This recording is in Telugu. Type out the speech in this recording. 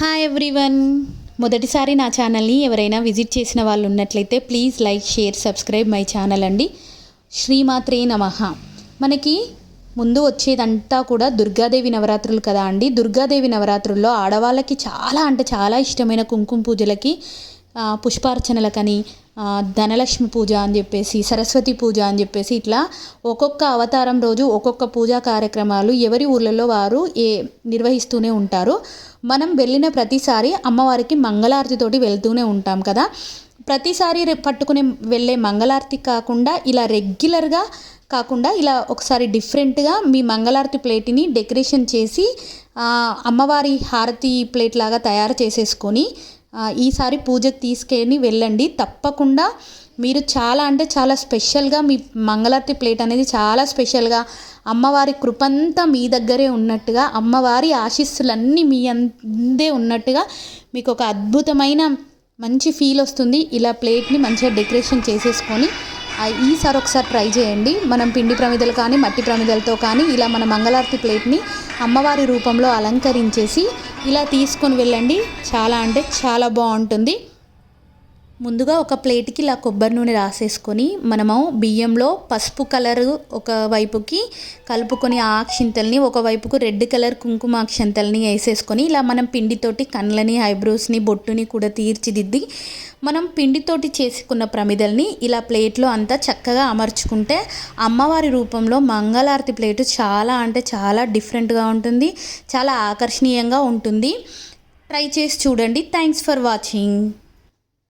హాయ్ ఎవ్రీవన్ మొదటిసారి నా ఛానల్ని ఎవరైనా విజిట్ చేసిన వాళ్ళు ఉన్నట్లయితే please like share subscribe my channel అండి. శ్రీమాత్రే నమ. మనకి ముందు వచ్చేదంతా కూడా దుర్గాదేవి నవరాత్రులు కదా అండి. దుర్గాదేవి నవరాత్రుల్లో ఆడవాళ్ళకి చాలా అంటే చాలా ఇష్టమైన కుంకుమ పూజలకి పుష్పార్చనలకని ధనలక్ష్మి పూజ అని చెప్పేసి సరస్వతి పూజ అని చెప్పేసి ఇట్లా ఒక్కొక్క అవతారం రోజు ఒక్కొక్క పూజా కార్యక్రమాలు ఎవరి ఊర్లలో వారు ఏ నిర్వహిస్తూనే ఉంటారు. మనం వెళ్ళిన ప్రతిసారి అమ్మవారికి మంగళారతితోటి వెళ్తూనే ఉంటాం కదా. ప్రతిసారి పట్టుకునే వెళ్ళే మంగళారతి కాకుండా ఇలా రెగ్యులర్గా కాకుండా ఇలా ఒకసారి డిఫరెంట్గా మీ మంగళారతి ప్లేట్ని డెకరేషన్ చేసి అమ్మవారి హారతి ప్లేట్ లాగా తయారు చేసేసుకొని ఈసారి పూజకు తీసుకెళ్ళి వెళ్ళండి. తప్పకుండా మీరు చాలా అంటే చాలా స్పెషల్గా మీ మంగళారతి ప్లేట్ అనేది చాలా స్పెషల్గా అమ్మవారి కృపంతా మీ దగ్గరే ఉన్నట్టుగా అమ్మవారి ఆశీస్సులన్నీ మీ అందే ఉన్నట్టుగా మీకు ఒక అద్భుతమైన మంచి ఫీల్ వస్తుంది. ఇలా ప్లేట్ని మంచిగా డెకరేషన్ చేసేసుకొని ఈసారి ఒకసారి ట్రై చేయండి. మనం పిండి ప్రమిదలు కానీ మట్టి ప్రమిదలతో కానీ ఇలా మన మంగళారతి ప్లేట్ని అమ్మవారి రూపంలో అలంకరించేసి ఇలా తీసుకొని వెళ్ళండి. చాలా అంటే చాలా బాగుంటుంది. ముందుగా ఒక ప్లేట్కి ఇలా కొబ్బరి నూనె రాసేసుకొని మనము బియ్యంలో పసుపు కలర్ ఒక వైపుకి కలుపుకొని ఆ అక్షింతల్ని ఒక వైపుకు రెడ్ కలర్ కుంకుమ అక్షింతల్ని వేసేసుకొని ఇలా మనం పిండితోటి కళ్ళని ఐబ్రోస్ని బొట్టుని కూడా తీర్చిదిద్ది మనం పిండితోటి చేసుకున్న ప్రమిదల్ని ఇలా ప్లేట్లో అంతా చక్కగా అమర్చుకుంటే అమ్మవారి రూపంలో మంగళారతి ప్లేటు చాలా అంటే చాలా డిఫరెంట్గా ఉంటుంది చాలా ఆకర్షణీయంగా ఉంటుంది. ట్రై చేసి చూడండి. Thanks for watching.